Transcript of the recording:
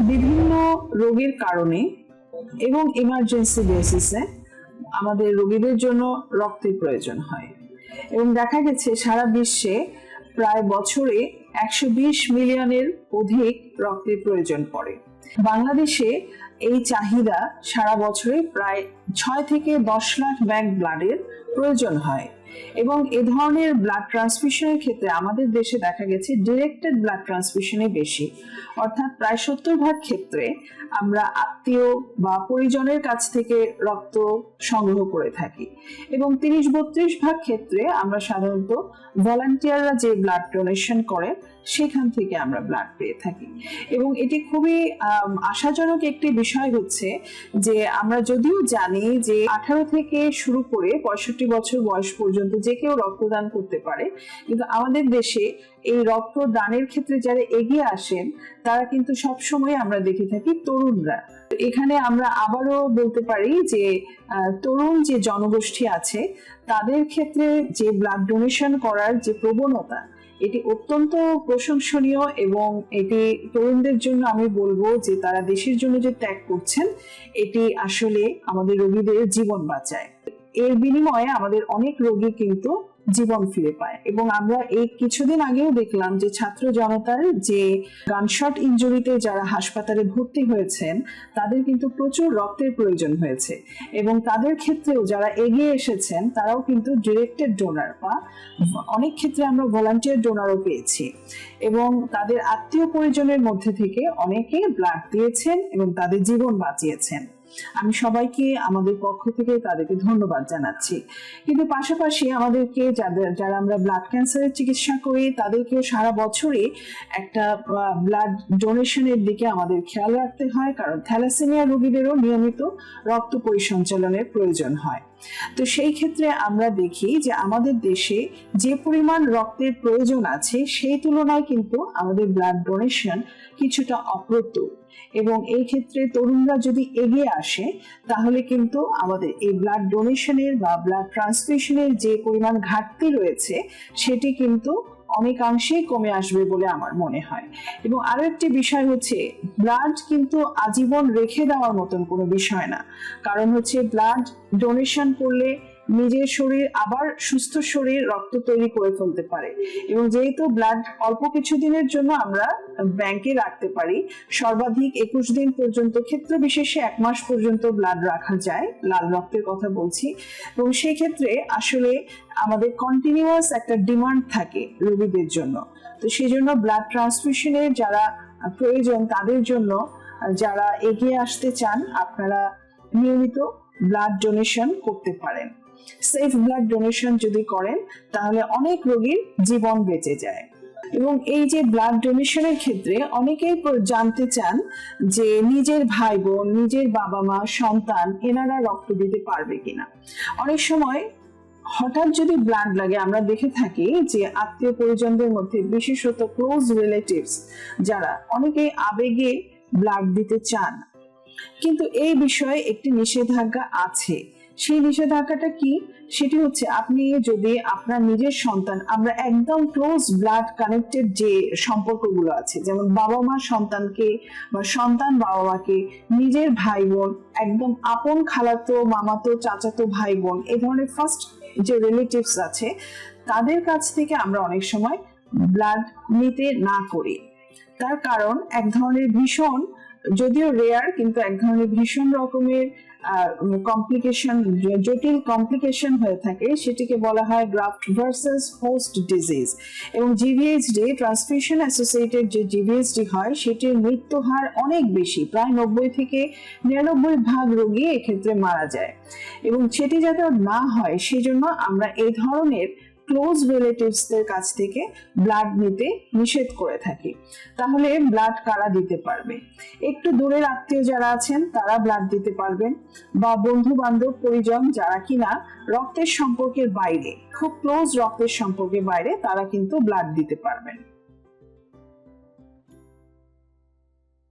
বিভিন্ন রোগের কারণে এবং ইমার্জেন্সি বেসিসে আমাদের রোগীদের জন্য রক্তের প্রয়োজন হয়। এবং দেখা গেছে সারা বিশ্বে প্রায় বছরে একশো বিশ মিলিয়নের অধিক রক্তের প্রয়োজন পড়ে। বাংলাদেশে এই চাহিদা সারা বছরে প্রায় ছয় থেকে দশ লাখ ব্যাগ ব্লাডের প্রয়োজন হয়। এবং এ ধরনের ব্লাড ট্রান্সফিউশনের ক্ষেত্রে আমাদের দেশে দেখা গেছে ডিরেক্টেড ব্লাড ট্রান্সফিউশনে বেশি। অর্থাৎ প্রায় সত্তর ভাগ ক্ষেত্রে আমরা আত্মীয় বা পরিজনের কাছ থেকে রক্ত সংগ্রহ করে থাকি এবং তিরিশ বত্রিশ ভাগ ক্ষেত্রে আমরা সাধারণত ভলান্টিয়াররা যে ব্লাড ডোনেশন করে, সেখান থেকে আমরা ব্লাড পেয়ে থাকি। এবং এটি খুবই আশাজনক একটি বিষয় হচ্ছে যে আমরা যদিও জানি যে আঠারো থেকে শুরু করে পঁয়ষট্টি বছর বয়স পর্যন্ত যে কেউ রক্তদান করতে পারে। কিন্তু আমাদের দেশে এই রক্তদানের ক্ষেত্রে যারা এগিয়ে আসেন, তারা কিন্তু সব সময় আমরা দেখে থাকি তরুণরা। এখানে আমরা আবারও বলতে পারি যে তরুণ যে জনগোষ্ঠী আছে, তাদের ক্ষেত্রে যে ব্লাড ডোনেশন করার যে প্রবণতা, এটি অত্যন্ত প্রশংসনীয় এবং এটি তরুণদের জন্য আমি বলব যে, তারা দেশের জন্য যে ত্যাগ করছেন, এটি আসলে আমাদের রোগীদের জীবন বাঁচায়। এর বিনিময়ে আমাদের অনেক রোগী কিন্তু জীবন ফিরে পায়। এবং আমরা এই কিছুদিন আগেও দেখলাম যে ছাত্র জনতার যে গানশট ইনজুরিতে যারা হাসপাতালে ভর্তি হয়েছেন, তাদের কিন্তু প্রচুর রক্তের প্রয়োজন হয়েছে। এবং তাদের ক্ষেত্রেও যারা এগিয়ে এসেছেন, তারাও কিন্তু ডিরেক্টেড ডোনার বা অনেক ক্ষেত্রে আমরা ভলান্টিয়ার ডোনারও পেয়েছি। এবং তাদের আত্মীয় পরিজনের মধ্যে থেকে অনেকে ব্লাড দিয়েছেন এবং তাদের জীবন বাঁচিয়েছেন। আমি সবাইকে, আমাদের পক্ষ থেকে তাদেরকে ধন্যবাদ জানাচ্ছি। কিন্তু পাশাপাশি আমাদেরকে যাদের, যারা আমরা ব্লাড ক্যান্সারের চিকিৎসা করি তাদেরকেও সারা বছরে একটা ব্লাড ডোনেশনের দিকে আমাদের খেয়াল রাখতে হয়, কারণ থ্যালাসেমিয়া রোগীদেরও নিয়মিত রক্ত পরিসঞ্চালনের প্রয়োজন হয়। তো সেই ক্ষেত্রে আমরা দেখি যে আমাদের দেশে যে পরিমাণ রক্তের প্রয়োজন আছে, সেই তুলনায় কিন্তু আমাদের ব্লাড ডোনেশন কিছুটা অপ্রতুল। এবং এই ক্ষেত্রে তরুণরা যদি এগিয়ে আসে, তাহলে কিন্তু আমাদের এই ব্লাড ডোনেশনের বা ব্লাড ট্রান্সফিউশনের যে পরিমাণ ঘাটতি রয়েছে, সেটি কিন্তু অনেকাংশেই কমে আসবে বলে আমার মনে হয়। এবং আরও একটি বিষয় হচ্ছে ব্লাড কিন্তু আজীবন রেখে দেওয়ার মতন কোনো বিষয় না। কারণ হচ্ছে ব্লাড ডোনেশন করলে নিজের শরীর আবার সুস্থ শরীর, রক্ত তৈরি করে ফেলতে পারে। এবং যেহেতু ব্লাড অল্প কিছুদিনের জন্য আমরা ব্যাংকে রাখতে পারি, সর্বাধিক একুশ দিন পর্যন্ত ক্ষেত্র বিশেষে এক মাস পর্যন্ত ব্লাড রাখা যায়, লাল রক্তের কথা বলছি। এবং সেই ক্ষেত্রে আসলে আমাদের কন্টিনিউয়াস একটা ডিমান্ড থাকে রোগীদের জন্য। তো সেই জন্য ব্লাড ট্রান্সফিউশনের যারা প্রয়োজন, তাদের জন্য যারা এগিয়ে আসতে চান, আপনারা নিয়মিত ব্লাড ডোনেশন করতে পারেন। সেফ ব্লাড ডোনেশন যদি করেন, তাহলে অনেক রোগীর জীবন বেঁচে যায়। এবং এই যে ব্লাড ডোনেশনের ক্ষেত্রে অনেকেই জানতে চান যে নিজের ভাই বোন নিজের বাবা মা সন্তান, এনারা রক্ত দিতে পারবে কিনা। অনেক সময় হঠাৎ যদি ব্লাড লাগে, আমরা দেখে থাকি যে আত্মীয় পরিজনদের মধ্যে, বিশেষত ক্লোজ রিলেটিভস যারা, অনেকেই আবেগে ব্লাড দিতে চান। কিন্তু এই বিষয়ে একটি নিষেধাজ্ঞা আছে। সেই নিষেধাজ্ঞাটা কি? সেটি হচ্ছে আপনি যদি আপনার নিজের সন্তান, আমরা একদম ক্লোজ ব্লাড কানেক্টেড যে সম্পর্কগুলো আছে, যেমন বাবা মা সন্তানকে বা সন্তান বাবা মাকে, নিজের ভাই বোন একদম আপন খালাতো, মামাতো, চাচাতো ভাই বোন এই ধরনের ফার্স্ট যে রিলেটিভস আছে, তাদের কাছ থেকে আমরা অনেক সময় ব্লাড নিতে না করি। তার কারণ এক ধরনের ভীষণ যদিও রেয়ার কিন্তু এক ধরনের ভীষণ রকমের কমপ্লিকেশন জটিল কমপ্লিকেশন হয়ে থাকে, সেটিকে বলা হয় গ্রাফট ভার্সেস হোস্ট ডিজিজ এবং জিভিএইচডি ট্রান্সফিউশন অ্যাসোসিয়েটেড যে জিভিএইচডি হয়, সেটির মৃত্যু হার অনেক বেশি, প্রায় নব্বই থেকে নিরানব্বই ভাগ রোগী এক্ষেত্রে মারা যায়। এবং সেটি যাতে না হয়, সেজন্য আমরা এই ধরনের ক্লোজ রিলেটিভসদের কাছ থেকে ব্লাড নিতে নিষেধ করে থাকি। তাহলে ব্লাড কারা দিতে পারবে? একটু দূরের আত্মীয় যারা আছেন, তারা ব্লাড দিতে পারবেন। বা বন্ধু বান্ধব পরিজন যারা কিনা রক্তের সম্পর্কের বাইরে, খুব ক্লোজ রক্তের সম্পর্কের বাইরে, তারা কিন্তু ব্লাড দিতে পারবেন।